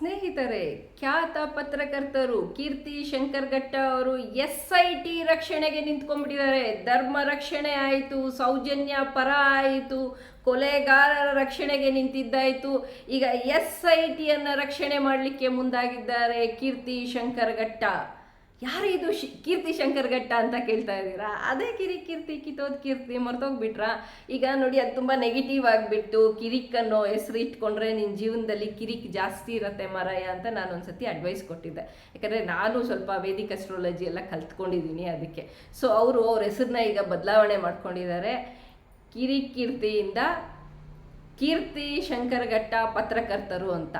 ಸ್ನೇಹಿತರೆ, ಖ್ಯಾತ ಪತ್ರಕರ್ತರು ಕೀರ್ತಿ ಶಂಕರ್ ಘಟ್ಟ ಅವರು ಎಸ್ ಐ ಟಿ ರಕ್ಷಣೆಗೆ ನಿಂತ್ಕೊಂಡ್ಬಿಟ್ಟಿದ್ದಾರೆ. ಧರ್ಮ ರಕ್ಷಣೆ ಆಯಿತು, ಸೌಜನ್ಯ ಪರ ಆಯಿತು, ಕೊಲೆಗಾರರ ರಕ್ಷಣೆಗೆ ನಿಂತಿದ್ದಾಯಿತು. ಈಗ ಎಸ್ ಐ ಟಿಯನ್ನು ರಕ್ಷಣೆ ಮಾಡಲಿಕ್ಕೆ ಮುಂದಾಗಿದ್ದಾರೆ ಕೀರ್ತಿ ಶಂಕರ್ ಘಟ್ಟ ಯಾರು ಇದು ಕೀರ್ತಿ ಶಂಕರ್ ಘಟ್ಟ ಅಂತ ಕೇಳ್ತಾ ಇದ್ದೀರಾ? ಅದೇ ಕಿರಿ, ಕೀರ್ತಿ ಕಿತ್ತೋದ್ ಕೀರ್ತಿ ಮರ್ತೋಗ್ಬಿಟ್ರಾ? ಈಗ ನೋಡಿ ಅದು ತುಂಬ ನೆಗೆಟಿವ್ ಆಗಿಬಿಟ್ಟು ಕಿರಿಕ್ ಅನ್ನೋ ಹೆಸರು ಇಟ್ಕೊಂಡ್ರೆ ನಿನ್ನ ಜೀವನದಲ್ಲಿ ಕಿರಿಕ್ ಜಾಸ್ತಿ ಇರುತ್ತೆ ಮರಯ ಅಂತ ನಾನು ಒಂದ್ಸತಿ ಅಡ್ವೈಸ್ ಕೊಟ್ಟಿದ್ದೆ. ಯಾಕಂದರೆ ನಾನು ಸ್ವಲ್ಪ ವೇದಿಕ್ ಅಸ್ಟ್ರಾಲಜಿ ಎಲ್ಲ ಕಲ್ತ್ಕೊಂಡಿದ್ದೀನಿ ಅದಕ್ಕೆ. ಸೊ ಅವರು ಅವ್ರ ಹೆಸರನ್ನ ಈಗ ಬದಲಾವಣೆ ಮಾಡ್ಕೊಂಡಿದ್ದಾರೆ. ಕಿರಿಕ್ ಕೀರ್ತಿಯಿಂದ ಕೀರ್ತಿ ಶಂಕರಘಟ್ಟ ಪತ್ರಕರ್ತರು ಅಂತ.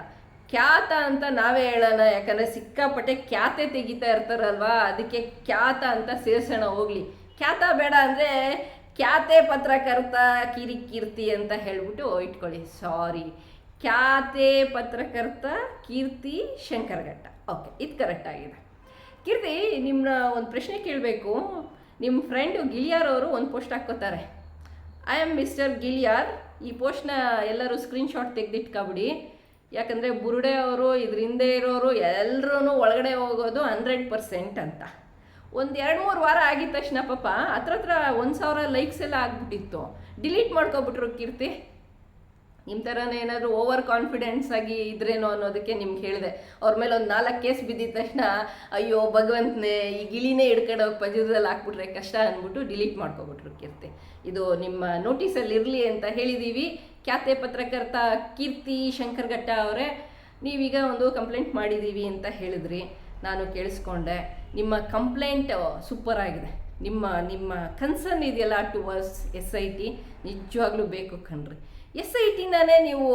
ಖ್ಯಾತ ಅಂತ ನಾವೇ ಹೇಳೋಣ, ಯಾಕಂದರೆ ಸಿಕ್ಕಾಪಟ್ಟೆ ಖ್ಯಾತೆ ತೆಗಿತಾ ಇರ್ತಾರಲ್ವಾ? ಅದಕ್ಕೆ ಖ್ಯಾತ ಅಂತ ಸೇರ್ಸೋಣ, ಹೋಗ್ಲಿ. ಖ್ಯಾತ ಬೇಡ ಅಂದರೆ ಖ್ಯಾತೆ ಪತ್ರಕರ್ತ ಕಿರಿ ಕೀರ್ತಿ ಅಂತ ಹೇಳ್ಬಿಟ್ಟು ಇಟ್ಕೊಳ್ಳಿ. ಸಾರಿ. ಖ್ಯಾತೆ ಪತ್ರಕರ್ತ ಕೀರ್ತಿ ಶಂಕರಘಟ್ಟ. ಓಕೆ, ಇದು ಕರೆಕ್ಟ್ ಆಗಿದೆ. ಕೀರ್ತಿ ನಿಮ್ಮನ್ನ ಒಂದು ಪ್ರಶ್ನೆ ಕೇಳಬೇಕು. ನಿಮ್ಮ ಫ್ರೆಂಡು ಗಿಲಿಯಾರ್ ಅವರು ಒಂದು ಪೋಸ್ಟ್ ಹಾಕ್ಕೋತಾರೆ. ಐ ಆಮ್ ಮಿಸ್ಟರ್ ಗಿಲಿಯಾರ್ ಈ ಪೋಸ್ಟ್ನ ಎಲ್ಲರೂ ಸ್ಕ್ರೀನ್ಶಾಟ್ ತೆಗೆದಿಟ್ಕೊಬಿಡಿ. ಯಾಕಂದರೆ ಬುರುಡೆ ಅವರು ಇದ್ರ ಹಿಂದೆ ಇರೋರು ಎಲ್ಲರೂ ಒಳಗಡೆ ಹೋಗೋದು ಹಂಡ್ರೆಡ್ ಪರ್ಸೆಂಟ್ ಅಂತ. ಒಂದು ಎರಡು ಮೂರು ವಾರ ಆಗಿದ ತಕ್ಷಣ ಪಾಪ ಹತ್ರ ಹತ್ರ ಒಂದು ಸಾವಿರ ಲೈಕ್ಸ್ ಎಲ್ಲ ಆಗ್ಬಿಟ್ಟಿತ್ತು. ಡಿಲೀಟ್ ಮಾಡ್ಕೊಬಿಟ್ರು ಕೀರ್ತಿ. ನಿಮ್ಮ ಥರನೇ ಏನಾದರೂ ಓವರ್ ಕಾನ್ಫಿಡೆನ್ಸ್ ಆಗಿ ಇದ್ರೇನೋ ಅನ್ನೋದಕ್ಕೆ ನಿಮ್ಗೆ ಹೇಳಿದೆ. ಅವ್ರ ಮೇಲೆ ಒಂದು ನಾಲ್ಕು ಕೇಸ್ ಬಿದ್ದಿದ ತಕ್ಷಣ, ಅಯ್ಯೋ, ಭಗವಂತನೇ, ಈ ಗಿಳಿನೇ ಹಿಡ್ಕೊಂಡು ಹೋಗಿ ಪಂಜರದಲ್ಲಿ ಹಾಕ್ಬಿಟ್ರೆ ಕಷ್ಟ ಅಂದ್ಬಿಟ್ಟು ಡಿಲೀಟ್ ಮಾಡ್ಕೊಬಿಟ್ರು ಕೀರ್ತಿ. ಇದು ನಿಮ್ಮ ನೋಟಿಸಲ್ಲಿ ಇರಲಿ ಅಂತ ಹೇಳಿದ್ದೀವಿ ಖ್ಯಾತೆ ಪತ್ರಕರ್ತ ಕೀರ್ತಿ ಶಂಕರ್ಘಟ್ಟ ಅವರೇ, ನೀವೀಗ ಒಂದು ಕಂಪ್ಲೇಂಟ್ ಮಾಡಿದ್ದೀವಿ ಅಂತ ಹೇಳಿದ್ರಿ. ನಾನು ಕೇಳಿಸ್ಕೊಂಡೆ. ನಿಮ್ಮ ಕಂಪ್ಲೇಂಟ್ ಸೂಪರ್ ಆಗಿದೆ. ನಿಮ್ಮ ನಿಮ್ಮ ಕನ್ಸರ್ನ್ ಇದೆಯಲ್ಲ ಟುವರ್ಡ್ಸ್ ಎಸ್ ಐ ಟಿ ನಿಜವಾಗ್ಲೂ ಬೇಕು ಕಣ್ರಿ. ಎಸ್ ಐ ಟಿನೇ ನೀವು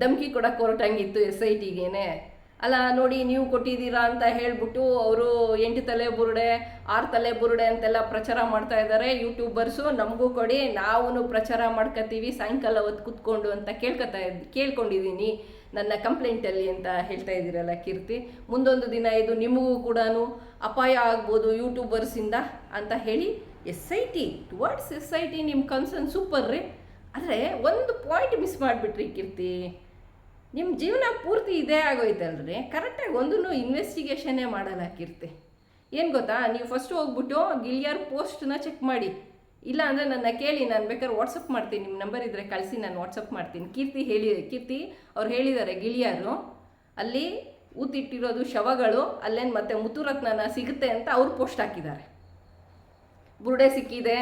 ಧಮ್ಕಿ ಕೊಡಕ್ಕೆ ಹೊರಟಂಗಿತ್ತು ಎಸ್ ಐ ಟಿಗೇನೆ ಅಲ್ಲ, ನೋಡಿ, ನೀವು ಕೊಟ್ಟಿದ್ದೀರಾ ಅಂತ ಹೇಳ್ಬಿಟ್ಟು ಅವರು ಎಂಟು ತಲೆ ಬುರುಡೆ, ಆರು ತಲೆ ಬುರುಡೆ ಅಂತೆಲ್ಲ ಪ್ರಚಾರ ಮಾಡ್ತಾ ಇದ್ದಾರೆ. ಯೂಟ್ಯೂಬರ್ಸು ನಮಗೂ ಕೊಡಿ ನಾವು ಪ್ರಚಾರ ಮಾಡ್ಕೋತೀವಿ ಸಾಯಂಕಾಲ ಹೊತ್ತು ಕೂತ್ಕೊಂಡು ಅಂತ ಕೇಳ್ಕೊತಾ ಕೇಳ್ಕೊಂಡಿದ್ದೀನಿ ನನ್ನ ಕಂಪ್ಲೇಂಟಲ್ಲಿ ಅಂತ ಹೇಳ್ತಾ ಇದ್ದೀರಲ್ಲ ಕೀರ್ತಿ. ಮುಂದೊಂದು ದಿನ ಇದು ನಿಮಗೂ ಕೂಡ ಅಪಾಯ ಆಗ್ಬೋದು ಯೂಟ್ಯೂಬರ್ಸಿಂದ ಅಂತ ಹೇಳಿ S I T towards S I T ನಿಮ್ಮ ಕನ್ಸರ್ನ್ ಸೂಪರ್ ರೀ. ಆದರೆ ಒಂದು ಪಾಯಿಂಟ್ ಮಿಸ್ ಮಾಡಿಬಿಟ್ರಿ ಕೀರ್ತಿ. ನಿಮ್ಮ ಜೀವನ ಪೂರ್ತಿ ಇದೇ ಆಗೋಯ್ತಲ್ರಿ ಕರೆಕ್ಟಾಗಿ ಒಂದೂ ಇನ್ವೆಸ್ಟಿಗೇಷನ್ನೇ ಮಾಡಲ್ಲ ಕೀರ್ತಿ. ಏನು ಗೊತ್ತಾ? ನೀವು ಫಸ್ಟ್ ಹೋಗ್ಬಿಟ್ಟು ಗಿಲಿಯರ್ ಪೋಸ್ಟ್ನ ಚೆಕ್ ಮಾಡಿ. ಇಲ್ಲ ಅಂದರೆ ನನ್ನ ಕೇಳಿ, ನಾನು ಬೇಕಾದ್ರೆ ವಾಟ್ಸಪ್ ಮಾಡ್ತೀನಿ. ನಿಮ್ಮ ನಂಬರ್ ಇದ್ದರೆ ಕಳಿಸಿ, ನಾನು ವಾಟ್ಸಪ್ ಮಾಡ್ತೀನಿ. ಕೀರ್ತಿ ಹೇಳಿ, ಕೀರ್ತಿ ಅವ್ರು ಹೇಳಿದ್ದಾರೆ ಗಿಳಿಯಾರು ಅಲ್ಲಿ ಊತಿಟ್ಟಿರೋದು ಶವಗಳು, ಅಲ್ಲೇನು ಮತ್ತೆ ಮುತ್ತುರತ್ನನ ಸಿಗುತ್ತೆ ಅಂತ ಅವ್ರು ಪೋಸ್ಟ್ ಹಾಕಿದ್ದಾರೆ. ಬುರುಡೆ ಸಿಕ್ಕಿದೆ.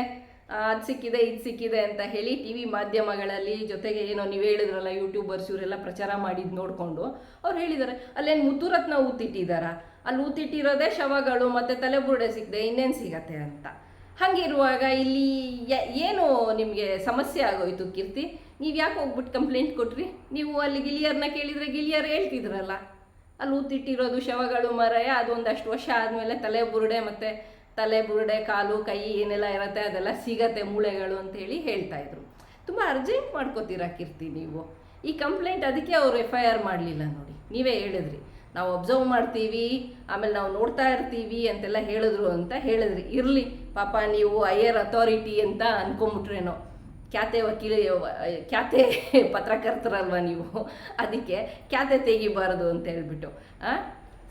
ಅದು ಸಿಕ್ಕಿದೆ, ಇದು ಸಿಕ್ಕಿದೆ ಅಂತ ಹೇಳಿ ಟಿ ವಿ ಮಾಧ್ಯಮಗಳಲ್ಲಿ ಜೊತೆಗೆ ಏನೋ ನೀವು ಹೇಳಿದ್ರಲ್ಲ ಯೂಟ್ಯೂಬರ್ಸ್ ಇವರೆಲ್ಲ ಪ್ರಚಾರ ಮಾಡಿದ್ದು ನೋಡಿಕೊಂಡು ಅವ್ರು ಹೇಳಿದ್ದಾರೆ ಅಲ್ಲೇನು ಮುತ್ತುರತ್ನ ಊತಿಟ್ಟಿದ್ದಾರ ಅಲ್ಲಿ ಊತಿಟ್ಟಿರೋದೇ ಶವಗಳು ಮತ್ತು ತಲೆ ಬುರುಡೆ ಸಿಕ್ಕಿದೆ ಇನ್ನೇನು ಸಿಗತ್ತೆ ಅಂತ. ಹಾಗಿರುವಾಗ ಇಲ್ಲಿ ಏನು ನಿಮಗೆ ಸಮಸ್ಯೆ ಆಗೋಯ್ತು ಕೀರ್ತಿ? ನೀವು ಯಾಕೆ ಹೋಗ್ಬಿಟ್ಟು ಕಂಪ್ಲೇಂಟ್ ಕೊಟ್ರಿ? ನೀವು ಅಲ್ಲಿ ಗಿಳಿಯರ್ನ ಕೇಳಿದರೆ ಗಿಲಿಯರ್ ಹೇಳ್ತಿದ್ರಲ್ಲ. ಅಲ್ಲಿ ಊತಿಟ್ಟಿರೋದು ಶವಗಳು ಮರಯ ಅದು ಒಂದಷ್ಟು ವರ್ಷ ಆದಮೇಲೆ ತಲೆ ಬುರುಡೆ ಮತ್ತು ತಲೆ, ಬುರುಡೆ, ಕಾಲು, ಕೈ ಏನೆಲ್ಲ ಇರುತ್ತೆ ಅದೆಲ್ಲ ಸಿಗತ್ತೆ ಮೂಳೆಗಳು ಅಂತ ಹೇಳಿ ಹೇಳ್ತಾ ಇದ್ರು. ತುಂಬ ಅರ್ಜೆಂಟ್ ಮಾಡ್ಕೋತೀರಾ ಕೀರ್ತಿ ನೀವು? ಈ ಕಂಪ್ಲೇಂಟ್ ಅದಕ್ಕೆ ಅವ್ರು ಎಫ್ ಐ ಆರ್ ಮಾಡಲಿಲ್ಲ ನೋಡಿ. ನೀವೇ ಹೇಳಿದ್ರಿ. ನಾವು ಅಬ್ಸರ್ವ್ ಮಾಡ್ತೀವಿ, ಆಮೇಲೆ ನಾವು ನೋಡ್ತಾ ಇರ್ತೀವಿ ಅಂತೆಲ್ಲ ಹೇಳಿದ್ರು ಅಂತ ಹೇಳಿದ್ರಿ. ಇರಲಿ, ಪಾಪ ನೀವು ಹೈಯರ್ ಅಥಾರಿಟಿ ಅಂತ ಅನ್ಕೊಂಬಿಟ್ರೇನೋ. ಖ್ಯಾತೆ ವಕೀಲ, ಖ್ಯಾತೆ ಪತ್ರಕರ್ತರಲ್ವ ನೀವು? ಅದಕ್ಕೆ ಖ್ಯಾತೆ ತೆಗಿಬಾರದು ಅಂತ ಹೇಳ್ಬಿಟ್ಟು?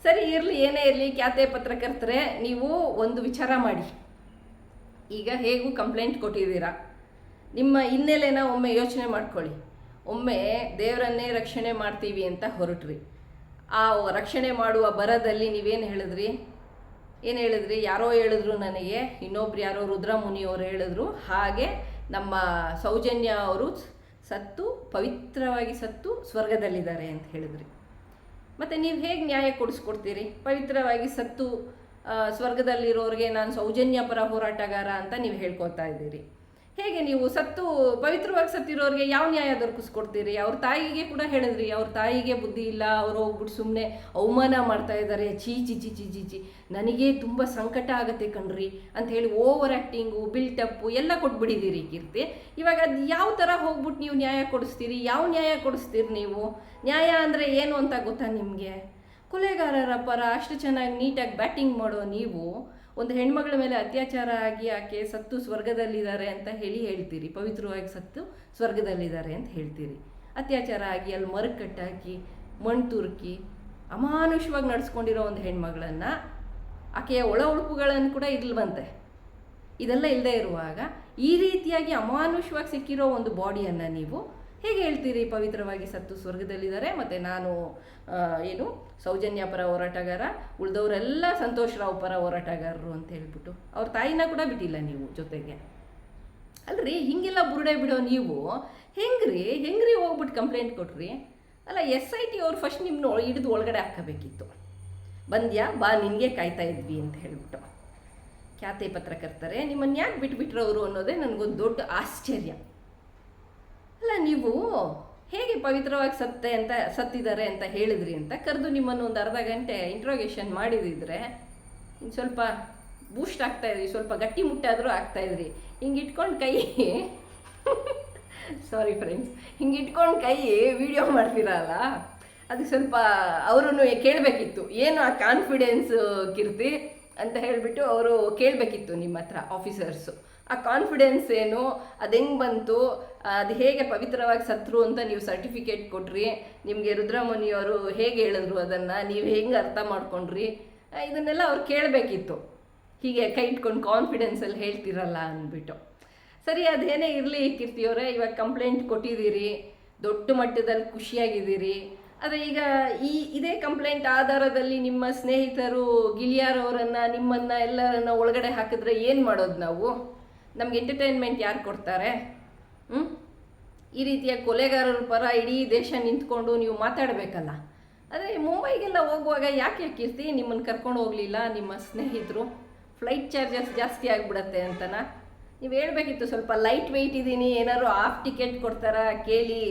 ಸರಿ, ಇರಲಿ, ಏನೇ ಇರಲಿ, ಖ್ಯಾತೆ ಪತ್ರಕರ್ತರೆ, ನೀವು ಒಂದು ವಿಚಾರ ಮಾಡಿ. ಈಗ ಹೇಗೂ ಕಂಪ್ಲೇಂಟ್ ಕೊಟ್ಟಿದ್ದೀರಾ? ನಿಮ್ಮ ಹಿನ್ನೆಲೆನ ಒಮ್ಮೆ ಯೋಚನೆ ಮಾಡ್ಕೊಳ್ಳಿ. ಒಮ್ಮೆ ದೇವರನ್ನೇ ರಕ್ಷಣೆ ಮಾಡ್ತೀವಿ ಅಂತ ಹೊರಟ್ರಿ. ಆ ರಕ್ಷಣೆ ಮಾಡುವ ಬರದಲ್ಲಿ ನೀವೇನು ಹೇಳಿದ್ರಿ? ಏನು ಹೇಳಿದ್ರಿ? ಯಾರೋ ಹೇಳಿದ್ರು ನನಗೆ, ಇನ್ನೊಬ್ರು ಯಾರೋ ರುದ್ರಮುನಿಯವರು ಹೇಳಿದ್ರು. ಹಾಗೆ ನಮ್ಮ ಸೌಜನ್ಯ ಅವರು ಸತ್ತು, ಪವಿತ್ರವಾಗಿ ಸತ್ತು, ಸ್ವರ್ಗದಲ್ಲಿದ್ದಾರೆ ಅಂತ ಹೇಳಿದ್ರಿ. ಮತ್ತು ನೀವು ಹೇಗೆ ನ್ಯಾಯ ಕೊಡಿಸ್ಕೊಡ್ತೀರಿ? ಪವಿತ್ರವಾಗಿ ಸತ್ತು ಸ್ವರ್ಗದಲ್ಲಿರೋರಿಗೆ ನಾನು ಸೌಜನ್ಯ ಪರ ಹೋರಾಟಗಾರ ಅಂತ ನೀವು ಹೇಳ್ಕೊತಾ ಇದ್ದೀರಿ. ಹೇಗೆ ನೀವು ಸತ್ತು, ಪವಿತ್ರವಾಗಿ ಸತ್ತಿರೋರಿಗೆ ಯಾವ ನ್ಯಾಯ ದೊರಕಿಸ್ಕೊಡ್ತೀರಿ? ಅವ್ರ ತಾಯಿಗೆ ಕೂಡ ಹೇಳಿದ್ರಿ, ಅವ್ರ ತಾಯಿಗೆ ಬುದ್ಧಿ ಇಲ್ಲ, ಅವ್ರು ಹೋಗ್ಬಿಟ್ಟು ಸುಮ್ಮನೆ ಅವಮಾನ ಮಾಡ್ತಾ ಇದ್ದಾರೆ ಚೀ ಚಿ ಚಿ ಚಿ ಚಿ ಚಿ ನನಗೆ ತುಂಬ ಸಂಕಟ ಆಗುತ್ತೆ ಕಣ್ರಿ ಅಂತ ಹೇಳಿ ಓವರ್ ಆ್ಯಕ್ಟಿಂಗು ಬಿಲ್ಟಪ್ಪು ಎಲ್ಲ ಕೊಟ್ಬಿಟ್ಟಿದ್ದೀರಿ ಕೀರ್ತಿ. ಇವಾಗ ಅದು ಯಾವ ಥರ ಹೋಗ್ಬಿಟ್ಟು ನೀವು ನ್ಯಾಯ ಕೊಡಿಸ್ತೀರಿ? ಯಾವ ನ್ಯಾಯ ಕೊಡಿಸ್ತೀರಿ ನೀವು? ನ್ಯಾಯ ಅಂದರೆ ಏನು ಅಂತ ಗೊತ್ತಾ ನಿಮಗೆ? ಕೊಲೆಗಾರರ ಪರ ಅಷ್ಟು ಚೆನ್ನಾಗಿ ನೀಟಾಗಿ ಬ್ಯಾಟಿಂಗ್ ಮಾಡೋ ನೀವು ಒಂದು ಹೆಣ್ಮಗಳ ಮೇಲೆ ಅತ್ಯಾಚಾರ ಆಗಿ ಆಕೆ ಸತ್ತು ಸ್ವರ್ಗದಲ್ಲಿದ್ದಾರೆ ಅಂತ ಹೇಳಿ ಹೇಳ್ತೀರಿ, ಪವಿತ್ರವಾಗಿ ಸತ್ತು ಸ್ವರ್ಗದಲ್ಲಿದ್ದಾರೆ ಅಂತ ಹೇಳ್ತೀರಿ. ಅತ್ಯಾಚಾರ ಆಗಿ ಅಲ್ಲಿ ಮರಕ್ಕೆ ಕಟ್ಟಾಕಿ, ಮಣ್ಣು ತುರುಕಿ ಅಮಾನುಷವಾಗಿ ನಡೆಸ್ಕೊಂಡಿರೋ ಒಂದು ಹೆಣ್ಮಗಳನ್ನು ಆಕೆಯ ಒಳ ಉಳುಪುಗಳನ್ನು ಕೂಡ ಇರ್ಲ್ವಂತೆ. ಇದೆಲ್ಲ ಇಲ್ಲದೆ ಇರುವಾಗ ಈ ರೀತಿಯಾಗಿ ಅಮಾನುಷವಾಗಿ ಸಿಕ್ಕಿರೋ ಒಂದು ಬಾಡಿಯನ್ನು ನೀವು ಹೇಗೆ ಹೇಳ್ತೀರಿ ಪವಿತ್ರವಾಗಿ ಸತ್ತು ಸ್ವರ್ಗದಲ್ಲಿದ್ದಾರೆ? ಮತ್ತು ನಾನು ಏನು, ಸೌಜನ್ಯ ಪರ ಹೋರಾಟಗಾರ, ಉಳಿದವರೆಲ್ಲ ಸಂತೋಷ್ ರಾವ್ ಪರ ಹೋರಾಟಗಾರರು ಅಂತ ಹೇಳ್ಬಿಟ್ಟು ಅವ್ರ ತಾಯಿನ ಕೂಡ ಬಿಟ್ಟಿಲ್ಲ ನೀವು ಜೊತೆಗೆ. ಅಲ್ರಿ, ಹಿಂಗೆಲ್ಲ ಬುರುಡೆ ಬಿಡೋ ನೀವು, ಹೆಂಗ್ರಿ ಹೆಂಗ್ರಿ ಹೋಗ್ಬಿಟ್ಟು ಕಂಪ್ಲೇಂಟ್ ಕೊಟ್ರಿ? ಅಲ್ಲ, ಎಸ್ ಐ ಟಿ ಅವ್ರು ಫಸ್ಟ್ ನಿಮ್ಮನ್ನ ಹಿಡಿದು ಒಳಗಡೆ ಹಾಕಬೇಕಿತ್ತು. ಬಂದ್ಯಾ, ಬಾ, ನಿನಗೆ ಕಾಯ್ತಾ ಇದ್ವಿ ಅಂತ ಹೇಳ್ಬಿಟ್ಟು. ಖ್ಯಾತೆ ಪತ್ರಕರ್ತರೆ ನಿಮ್ಮನ್ನು ಯಾಕೆ ಬಿಟ್ಬಿಟ್ರವರು ಅನ್ನೋದೇ ನನಗೊಂದು ದೊಡ್ಡ ಆಶ್ಚರ್ಯ. ನೀವು ಹೇಗೆ ಪವಿತ್ರವಾಗಿ ಸತ್ತೆ ಅಂತ ಸತ್ತಿದ್ದಾರೆ ಅಂತ ಹೇಳಿದ್ರಿ ಅಂತ ಕರೆದು ನಿಮ್ಮನ್ನು ಒಂದು ಅರ್ಧ ಗಂಟೆ ಇಂಟ್ರೋಗೇಷನ್ ಮಾಡಿದಿದ್ರೆ ಸ್ವಲ್ಪ ಬೂಸ್ಟ್ ಆಗ್ತಾ ಇದ್ರಿ, ಸ್ವಲ್ಪ ಗಟ್ಟಿ ಮುಟ್ಟಾದರೂ ಆಗ್ತಾ ಇದ್ರಿ. ಹಿಂಗೆ ಇಟ್ಕೊಂಡು ಕೈ ಸಾರಿ ಫ್ರೆಂಡ್ಸ್ ಹಿಂಗೆ ಇಟ್ಕೊಂಡು ಕೈ ವಿಡಿಯೋ ಮಾಡ್ತೀರಲ್ಲ ಅದು ಸ್ವಲ್ಪ ಅವರನ್ನು ಕೇಳಬೇಕಿತ್ತು. ಏನು ಆ ಕಾನ್ಫಿಡೆನ್ಸ್ ಕೀರ್ತಿ ಅಂತ ಹೇಳಿಬಿಟ್ಟು ಅವರು ಕೇಳಬೇಕಿತ್ತು ನಿಮ್ಮ ಹತ್ರ ಆಫೀಸರ್ಸು ಆ ಕಾನ್ಫಿಡೆನ್ಸ್ ಏನು? ಅದು ಹೆಂಗೆ ಬಂತು? ಅದು ಹೇಗೆ ಪವಿತ್ರವಾಗಿ ಸತ್ರು ಅಂತ ನೀವು ಸರ್ಟಿಫಿಕೇಟ್ ಕೊಟ್ರಿ, ನಿಮಗೆ ರುದ್ರಮುನಿಯವರು ಹೇಗೆ ಹೇಳಿದ್ರು ಅದನ್ನು, ನೀವು ಹೆಂಗೆ ಅರ್ಥ ಮಾಡ್ಕೊಂಡ್ರಿ ಇದನ್ನೆಲ್ಲ ಅವ್ರು ಕೇಳಬೇಕಿತ್ತು. ಹೀಗೆ ಕೈ ಇಟ್ಕೊಂಡು ಕಾನ್ಫಿಡೆನ್ಸಲ್ಲಿ ಹೇಳ್ತಿರಲ್ಲ ಅಂದ್ಬಿಟ್ಟು. ಸರಿ ಅದೇನೇ ಇರಲಿ ಕೀರ್ತಿಯವರೇ ಇವಾಗ ಕಂಪ್ಲೇಂಟ್ ಕೊಟ್ಟಿದ್ದೀರಿ, ದೊಡ್ಡ ಮಟ್ಟದಲ್ಲಿ ಖುಷಿಯಾಗಿದ್ದೀರಿ. ಆದರೆ ಈಗ ಈ, ಇದೇ ಕಂಪ್ಲೇಂಟ್ ಆಧಾರದಲ್ಲಿ ನಿಮ್ಮ ಸ್ನೇಹಿತರು ಗಿಳಿಯಾರವರನ್ನು ನಿಮ್ಮನ್ನು ಎಲ್ಲರನ್ನ ಒಳಗಡೆ ಹಾಕಿದ್ರೆ ಏನು ಮಾಡೋದು ನಾವು? ನಮ್ಗೆ ಎಂಟರ್ಟೈನ್ಮೆಂಟ್ ಯಾರು ಕೊಡ್ತಾರೆ? ಹ್ಞೂ ಈ ರೀತಿಯ ಕೊಲೆಗಾರರ ಪರ ಇಡೀ ದೇಶ ನಿಂತ್ಕೊಂಡು ನೀವು ಮಾತಾಡಬೇಕಲ್ಲ. ಆದರೆ ಮುಂಬೈಗೆಲ್ಲ ಹೋಗುವಾಗ ಯಾಕೆ ಕೀರ್ತಿ, ನಿಮ್ಮನ್ನು ಕರ್ಕೊಂಡು ಹೋಗಲಿಲ್ಲ, ನಿಮ್ಮ ಸ್ನೇಹಿತರು? ಫ್ಲೈಟ್ ಚಾರ್ಜಸ್ ಜಾಸ್ತಿ ಆಗಿಬಿಡತ್ತೆ ಅಂತನ? ನೀವು ಹೇಳಬೇಕಿತ್ತು ಸ್ವಲ್ಪ ಲೈಟ್ ವೆಯ್ಟ್ ಇದ್ದೀನಿ ಏನಾದ್ರು ಆಫ್ ಟಿಕೆಟ್ ಕೊಡ್ತಾರಾ ಕೇಳಿ.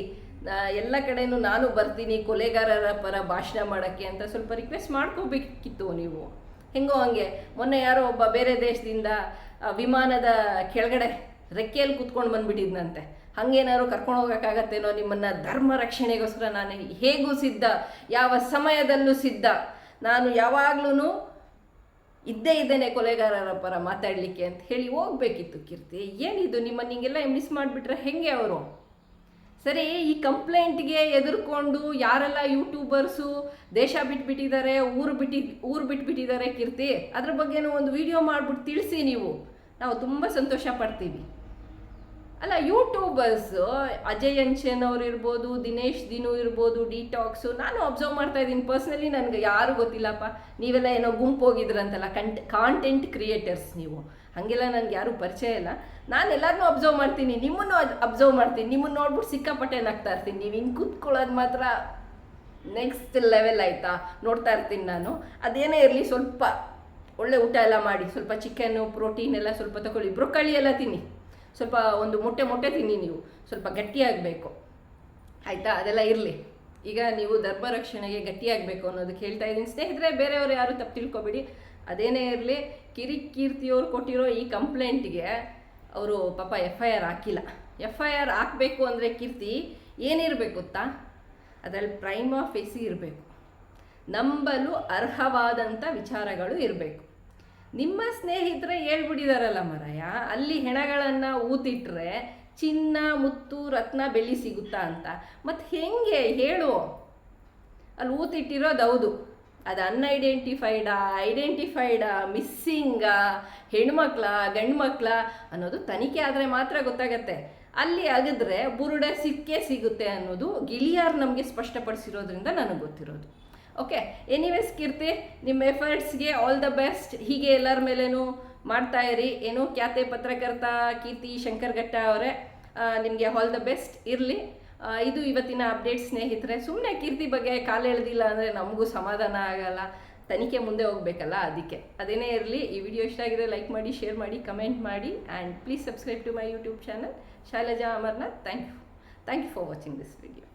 ಎಲ್ಲ ಕಡೆಯೂ ನಾನು ಬರ್ತೀನಿ ಕೊಲೆಗಾರರ ಪರ ಭಾಷಣ ಮಾಡೋಕ್ಕೆ ಅಂತ ಸ್ವಲ್ಪ ರಿಕ್ವೆಸ್ಟ್ ಮಾಡ್ಕೋಬೇಕಿತ್ತು ನೀವು. ಹೆಂಗೋ ಹಂಗೆ, ಮೊನ್ನೆ ಯಾರೋ ಒಬ್ಬ ಬೇರೆ ದೇಶದಿಂದ ವಿಮಾನದ ಕೆಳಗಡೆ ರೆಕ್ಕೆಯಲ್ಲಿ ಕೂತ್ಕೊಂಡು ಬಂದ್ಬಿಟ್ಟಿದ್ನಂತೆ. ಹಂಗೇನಾದ್ರು ಕರ್ಕೊಂಡು ಹೋಗೋಕ್ಕಾಗತ್ತೇನೋ ನಿಮ್ಮನ್ನು ಧರ್ಮ ರಕ್ಷಣೆಗೋಸ್ಕರ ನಾನು ಹೇಗೂ ಸಿದ್ಧ, ಯಾವ ಸಮಯದಲ್ಲೂ ಸಿದ್ಧ. ನಾನು ಯಾವಾಗ್ಲೂ ಇದ್ದೇ ಇದ್ದೇನೆ ಕೊಲೆಗಾರರ ಪರ ಮಾತಾಡಲಿಕ್ಕೆ ಅಂತ ಹೇಳಿ ಹೋಗ್ಬೇಕಿತ್ತು ಕೀರ್ತಿ. ಏನಿದು ನಿಮ್ಮನ್ನು ಹಿಂಗೆಲ್ಲ ಮಿಸ್ ಮಾಡಿಬಿಟ್ರೆ ಹೆಂಗೆ ಅವರು? ಸರಿ, ಈ ಕಂಪ್ಲೇಂಟ್ಗೆ ಎದುರ್ಕೊಂಡು ಯಾರೆಲ್ಲ ಯೂಟ್ಯೂಬರ್ಸು ದೇಶ ಬಿಟ್ಬಿಟ್ಟಿದ್ದಾರೆ, ಊರು ಬಿಟ್ಟಿ, ಊರು ಬಿಟ್ಬಿಟ್ಟಿದ್ದಾರೆ ಕೀರ್ತಿ, ಅದ್ರ ಬಗ್ಗೆನೂ ಒಂದು ವಿಡಿಯೋ ಮಾಡ್ಬಿಟ್ಟು ತಿಳಿಸಿ ನೀವು. ನಾವು ತುಂಬ ಸಂತೋಷ ಪಡ್ತೀವಿ. ಅಲ್ಲ ಯೂಟ್ಯೂಬರ್ಸ್ ಅಜಯ್ ಅಂಚನ್ ಅವ್ರು ಇರ್ಬೋದು, ದಿನೇಶ್ ದಿನು ಇರ್ಬೋದು ಡಿಟಾಕ್ಸು ನಾನು ಅಬ್ಸರ್ವ್ ಮಾಡ್ತಾ ಇದ್ದೀನಿ. ಪರ್ಸ್ನಲಿ ನನಗೆ ಯಾರು ಗೊತ್ತಿಲ್ಲಪ್ಪ. ನೀವೆಲ್ಲ ಏನೋ ಗುಂಪು ಹೋಗಿದ್ರಂತಲ್ಲ ಕಂಟ್ ಕಾಂಟೆಂಟ್ ಕ್ರಿಯೇಟರ್ಸ್ ನೀವು. ಹಾಗೆಲ್ಲ ನನಗೆ ಯಾರೂ ಪರಿಚಯ ಇಲ್ಲ. ನಾನು ಎಲ್ಲರನ್ನೂ ಅಬ್ಸರ್ವ್ ಮಾಡ್ತೀನಿ. ನಿಮ್ಮನ್ನು ಅಬ್ಸರ್ವ್ ಮಾಡ್ತೀನಿ. ನಿಮ್ಮನ್ನು ನೋಡ್ಬಿಟ್ಟು ಸಿಕ್ಕಾಪಟ್ಟೆ ನಗ್ತಾ ಇರ್ತೀನಿ. ನೀವು ಹಿಂಗೆ ಕೂತ್ಕೊಳ್ಳೋದು ಮಾತ್ರ ನೆಕ್ಸ್ಟ್ ಲೆವೆಲ್ ಆಯಿತಾ? ನೋಡ್ತಾ ಇರ್ತೀನಿ ನಾನು. ಅದೇನೇ ಇರಲಿ, ಸ್ವಲ್ಪ ಒಳ್ಳೆ ಊಟ ಎಲ್ಲ ಮಾಡಿ, ಸ್ವಲ್ಪ ಚಿಕನ್ನು ಪ್ರೋಟೀನ್ ಎಲ್ಲ ಸ್ವಲ್ಪ ತಗೊಳ್ಳಿ ಬ್ರೊಕ್ಕಳಿ ಎಲ್ಲ ತಿನ್ನಿ. ಸ್ವಲ್ಪ ಒಂದು ಮೊಟ್ಟೆ ಮೊಟ್ಟೆ ತಿನ್ನಿ ನೀವು. ಸ್ವಲ್ಪ ಗಟ್ಟಿಯಾಗಬೇಕು. ಆಯಿತಾ? ಅದೆಲ್ಲ ಇರಲಿ. ಈಗ ನೀವು ಧರ್ಮ ರಕ್ಷಣೆಗೆ ಗಟ್ಟಿಯಾಗಬೇಕು ಅನ್ನೋದಕ್ಕೆ ಹೇಳ್ತಾ ಇದ್ದೀನಿ. ಸ್ನೇಹಿತರೆ, ಬೇರೆಯವರು ಯಾರು ತಪ್ಪು ತಿಳ್ಕೊಬೇಡಿ. ಅದೇನೇ ಇರಲಿ ಕಿರಿ ಕೀರ್ತಿಯವ್ರು ಕೊಟ್ಟಿರೋ ಈ ಕಂಪ್ಲೇಂಟ್ಗೆ ಅವರು ಪಾಪ ಎಫ್ ಐ ಆರ್ ಹಾಕಿಲ್ಲ. ಎಫ್ ಐ ಆರ್ ಹಾಕಬೇಕು ಅಂದರೆ ಕೀರ್ತಿ ಏನಿರಬೇಕು ಗೊತ್ತಾ? ಅದರಲ್ಲಿ ಪ್ರೈಮ್ ಆಫ್ ಎಸಿ ಇರಬೇಕು. ನಂಬಲು ಅರ್ಹವಾದಂಥ ವಿಚಾರಗಳು ಇರಬೇಕು. ನಿಮ್ಮ ಸ್ನೇಹಿತರೆ ಹೇಳ್ಬಿಟ್ಟಿದಾರಲ್ಲ ಮರಾಯ ಅಲ್ಲಿ ಹೆಣಗಳನ್ನು ಊತಿಟ್ರೆ ಚಿನ್ನ, ಮುತ್ತು, ರತ್ನ, ಬೆಳ್ಳಿ ಸಿಗುತ್ತಾ ಅಂತ. ಮತ್ತು ಹೆಂಗೆ? ಹೇಳು. ಅಲ್ಲಿ ಊತಿಟ್ಟಿರೋದು ಹೌದು. ಅದು ಅನ್ಐಡೆಂಟಿಫೈಡಾ ಐಡೆಂಟಿಫೈಡಾ ಮಿಸ್ಸಿಂಗಾ ಹೆಣ್ಮಕ್ಳ, ಗಂಡ್ಮಕ್ಳ ಅನ್ನೋದು ತನಿಖೆ ಆದರೆ ಮಾತ್ರ ಗೊತ್ತಾಗತ್ತೆ. ಅಲ್ಲಿ ಅಗಿದ್ರೆ ಬುರುಡೆ ಸಿಕ್ಕೇ ಸಿಗುತ್ತೆ ಅನ್ನೋದು ಗಿಳಿಯಾರ್ ನಮಗೆ ಸ್ಪಷ್ಟಪಡಿಸಿರೋದ್ರಿಂದ ನನಗೆ ಗೊತ್ತಿರೋದು. ಓಕೆ ಎನಿವೇಸ್ ಕೀರ್ತಿ, ನಿಮ್ಮ ಎಫರ್ಟ್ಸ್ಗೆ ಆಲ್ ದ ಬೆಸ್ಟ್ ಹೀಗೆ ಎಲ್ಲರ ಮೇಲೇನು ಮಾಡ್ತಾ ಇರಿ. ಏನು ಖ್ಯಾತೆ ಪತ್ರಕರ್ತ ಕೀರ್ತಿ ಶಂಕರ್ಘಟ್ಟ ಅವರೇ ನಿಮಗೆ ಆಲ್ ದ ಬೆಸ್ಟ್ ಇರಲಿ. ಇದು ಇವತ್ತಿನ ಅಪ್ಡೇಟ್ ಸ್ನೇಹಿತರೆ. ಸುಮ್ಮನೆ ಕೀರ್ತಿ ಬಗ್ಗೆ ಕಾಲು ಎಳೆದಿಲ್ಲ ಅಂದರೆ ನಮಗೂ ಸಮಾಧಾನ ಆಗಲ್ಲ. ತನಿಖೆ ಮುಂದೆ ಹೋಗಬೇಕಲ್ಲ ಅದಕ್ಕೆ. ಅದೇನೇ ಇರಲಿ, ಈ ವಿಡಿಯೋ ಇಷ್ಟ ಆಗಿದ್ರೆ ಲೈಕ್ ಮಾಡಿ ಶೇರ್ ಮಾಡಿ ಕಮೆಂಟ್ ಮಾಡಿ and please subscribe to my YouTube channel Shailaja Amarnath. Thank you thank you for watching this video